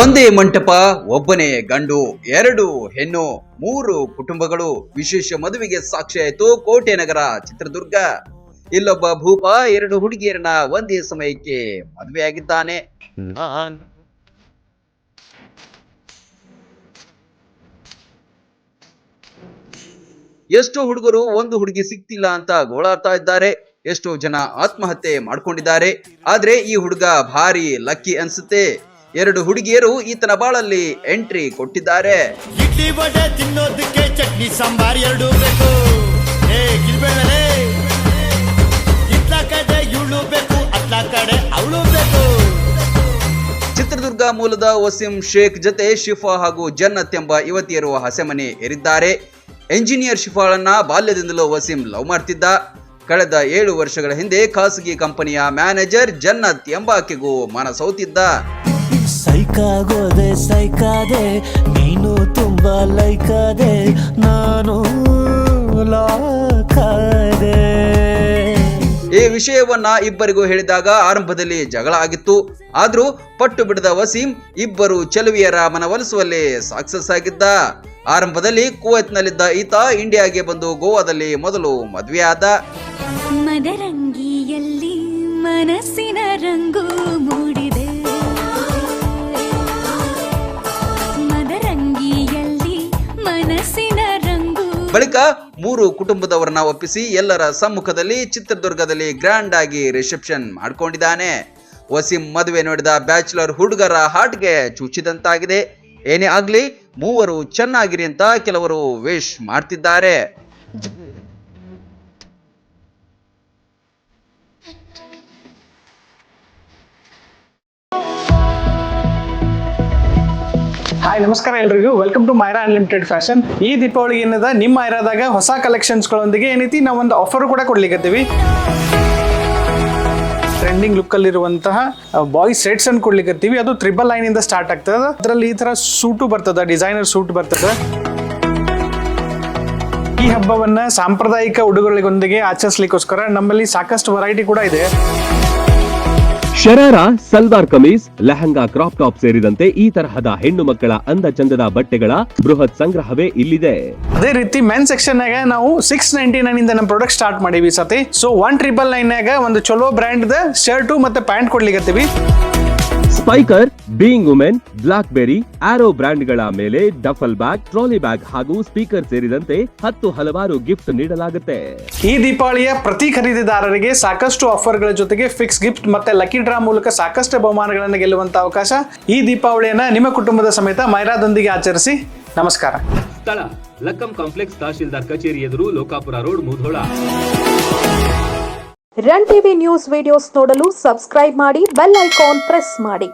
ಒಂದೇ ಮಂಟಪ ಒಬ್ಬನೇ ಗಂಡು ಎರಡು ಹೆಣ್ಣು ಮೂರು ಕುಟುಂಬಗಳು. ವಿಶೇಷ ಮದುವೆಗೆ ಸಾಕ್ಷಿಯಾಯಿತು ಕೋಟೆ ನಗರ ಚಿತ್ರದುರ್ಗ. ಇಲ್ಲೊಬ್ಬ ಭೂಪ ಎರಡು ಹುಡುಗಿಯರನ್ನ ಒಂದೇ ಸಮಯಕ್ಕೆ ಮದುವೆಯಾಗಿದ್ದಾನೆ. ಎಷ್ಟೋ ಹುಡುಗರು ಒಂದು ಹುಡುಗಿ ಸಿಕ್ತಿಲ್ಲ ಅಂತ ಗೋಳಾಡ್ತಾ ಇದ್ದಾರೆ. ಎಷ್ಟೋ ಜನ ಆತ್ಮಹತ್ಯೆ ಮಾಡ್ಕೊಂಡಿದ್ದಾರೆ. ಆದ್ರೆ ಈ ಹುಡುಗ ಭಾರಿ ಲಕ್ಕಿ ಅನ್ಸುತ್ತೆ. ಎರಡು ಹುಡುಗಿಯರು ಈತನ ಬಾಳಲ್ಲಿ ಎಂಟ್ರಿ ಕೊಟ್ಟಿದ್ದಾರೆ. ತಿನ್ನೋದಕ್ಕೆ ಚಟ್ನಿ ಸಾಂಬಾರ್ ಎರಡು ಬೇಕು. ಕಡೆ ಅವಳು ಬೇಕು. ಚಿತ್ರದುರ್ಗ ಮೂಲದ ವಸೀಂ ಶೇಖ್ ಜೊತೆ ಶಿಫಾ ಹಾಗೂ ಜನ್ನತ್ ಎಂಬ ಯುವತಿಯರು ಹಸೆಮನೆ ಏರಿದ್ದಾರೆ. ಎಂಜಿನಿಯರ್ ಶಿಫಾಳನ್ನ ಬಾಲ್ಯದಿಂದಲೂ ವಸೀಂ ಲವ್ ಮಾಡ್ತಿದ್ದ. ಕಳೆದ ಏಳು ವರ್ಷಗಳ ಹಿಂದೆ ಖಾಸಗಿ ಕಂಪನಿಯ ಮ್ಯಾನೇಜರ್ ಜನ್ನತ್ ಎಂಬಾಕೆಗೂ ಮನಸೋತಿದ್ದ. ಸೈಕಾಗೋದೆ ಸೈಕಾದೆ ನೀನು ತುಂಬಾ ಲೈಕಾದೆ ನಾನು ಈ ವಿಷಯವನ್ನ ಇಬ್ಬರಿಗೂ ಹೇಳಿದಾಗ ಆರಂಭದಲ್ಲಿ ಜಗಳ ಆಗಿತ್ತು. ಆದ್ರೂ ಪಟ್ಟು ಬಿಡದ ವಸೀಂ ಇಬ್ಬರು ಚೆಲುವಿಯರ ಮನವೊಲಿಸುವಲ್ಲಿ ಸಕ್ಸಸ್ ಆಗಿದ್ದ. ಆರಂಭದಲ್ಲಿ ಕುವೈತ್ನಲ್ಲಿದ್ದ ಈತ ಇಂಡಿಯಾಗೆ ಬಂದು ಗೋವಾದಲ್ಲಿ ಮೊದಲು ಮದುವೆಯಾದ. ಮದರಂಗಿಯಲ್ಲಿ ಮನಸ್ಸಿನ ರಂಗು ಮೂಡಿದೆ. ಮದರಂಗಿಯಲ್ಲಿ ಮನಸ್ಸಿನ ರಂಗು ಬಳಿಕ ಮೂರು ಕುಟುಂಬದವರನ್ನ ಒಪ್ಪಿಸಿ ಎಲ್ಲರ ಸಮ್ಮುಖದಲ್ಲಿ ಚಿತ್ರದುರ್ಗದಲ್ಲಿ ಗ್ರ್ಯಾಂಡ್ ಆಗಿ ರಿಸೆಪ್ಷನ್ ಮಾಡ್ಕೊಂಡಿದ್ದಾನೆ. ವಸೀಂ ಮದುವೆ ನೋಡಿದ ಬ್ಯಾಚುಲರ್ ಹುಡುಗರ ಹಾಟ್ಗೆ ಚುಚ್ಚಿದಂತಾಗಿದೆ. ಏನೇ ಆಗ್ಲಿ ಮೂವರು ಚೆನ್ನಾಗಿರಿ ಅಂತ ಕೆಲವರು ವೇಶ್ ಮಾಡ್ತಿದ್ದಾರೆ. ಹಾಯ್ ನಮಸ್ಕಾರ ಎಲ್ರಿಗೂ. Welcome to Myra unlimited fashion ಈ ದೀಪಾವಳಿ ಏನದ ನಿಮ್ಮ ಐರಾದಾಗ ಹೊಸ ಕಲೆಕ್ಷನ್ಸ್ಗಳೊಂದಿಗೆ ಏನೈತಿ ನಾವು ಒಂದು ಆಫರ್ ಕೂಡ ಕೊಡ್ಲಿಕ್ಕತ್ತೀವಿ ಟ್ರೆಂಡಿಂಗ್ ಲುಕ್ ಲುಕ್ಕಲ್ಲಿರುವಂತಹ ಬಾಯ್ಸ್ ಸೆಟ್ಸ್ ಅನ್ನು ಕೊಡ್ಲಿಕ್ಕತ್ತೀವಿ ಅದು ತ್ರಿಬಲ್ ಲೈನ್ ಇಂದ ಸ್ಟಾರ್ಟ್ ಆಗ್ತದೆ. ಅದರಲ್ಲಿ ಈ ತರ ಸೂಟು ಬರ್ತದ ಡಿಸೈನರ್ ಸೂಟ್ ಬರ್ತದೆ. ಈ ಹಬ್ಬವನ್ನ ಸಾಂಪ್ರದಾಯಿಕ ಉಡುಗೊರೆಗಳೊಂದಿಗೆ ಆಚರಿಸ್ಲಿಕ್ಕೋಸ್ಕರ ನಮ್ಮಲ್ಲಿ ಸಾಕಷ್ಟು ವೆರೈಟಿ ಕೂಡ ಇದೆ. ಶರಾರ ಸಲ್ವಾರ್ ಕಮೀಸ್, ಲೆಹಂಗಾ ಕ್ರಾಪ್ ಟಾಪ್ ಸೇರಿದಂತೆ ಈ ತರಹದ ಹೆಣ್ಣು ಮಕ್ಕಳ ಅಂದ ಚಂದದ ಬಟ್ಟೆಗಳ ಬೃಹತ್ ಸಂಗ್ರಹವೇ ಇಲ್ಲಿದೆ. ಅದೇ ರೀತಿ ಮೆನ್ ಸೆಕ್ಷನ್ ನಾಗ ನಾವು ಸಿಕ್ಸ್ ನೈನ್ಟಿ ನೈನ್ ಇಂದ ನಮ್ಮ ಪ್ರಾಡಕ್ಟ್ ಸ್ಟಾರ್ಟ್ ಮಾಡೀವಿ ಸತಿ. ಸೊ ಒನ್ ಟ್ರಿಪಲ್ ನೈನ್ ನಾಗ ಒಂದು ಚಲೋ ಬ್ರ್ಯಾಂಡ್ ಶರ್ಟು ಮತ್ತೆ pant ಕೊಡ್ಲಿಕತ್ತೀವಿ. Spykar being women Blackberrys Arrow ಬ್ರ್ಯಾಂಡ್ಗಳ ಮೇಲೆ ಡಫಲ್ ಬ್ಯಾಗ್ ಟ್ರಾಲಿ ಬ್ಯಾಗ್ ಹಾಗೂ ಸ್ಪೀಕರ್ ಸೇರಿದಂತೆ ಹತ್ತು ಹಲವಾರು ಗಿಫ್ಟ್ ನೀಡಲಾಗುತ್ತೆ. ಈ ದೀಪಾವಳಿಯ ಪ್ರತಿ ಖರೀದಿದಾರರಿಗೆ ಸಾಕಷ್ಟು ಆಫರ್ಗಳ ಜೊತೆಗೆ ಫಿಕ್ಸ್ ಗಿಫ್ಟ್ ಮತ್ತೆ ಲಕ್ಕಿ ಡ್ರಾ ಮೂಲಕ ಸಾಕಷ್ಟು ಬಹುಮಾನಗಳನ್ನು ಗೆಲ್ಲುವಂತ ಅವಕಾಶ ಈ ದೀಪಾವಳಿಯನ್ನ ನಿಮ್ಮ ಕುಟುಂಬದ ಸಮೇತ ಮೈರಾದೊಂದಿಗೆ ಆಚರಿಸಿ. ನಮಸ್ಕಾರ. ಸ್ಥಳ ಲಕ್ಕಂ ಕಾಂಪ್ಲೆಕ್ಸ್ ತಹಶೀಲ್ದಾರ್ ಕಚೇರಿ ಎದುರು Lokapur road Mudhol. Run TV news videos ನೋಡಲು ಸಬ್ಸ್ಕ್ರೈಬ್ ಮಾಡಿ ಬೆಲ್ ಐಕಾನ್ ಪ್ರೆಸ್ ಮಾಡಿ.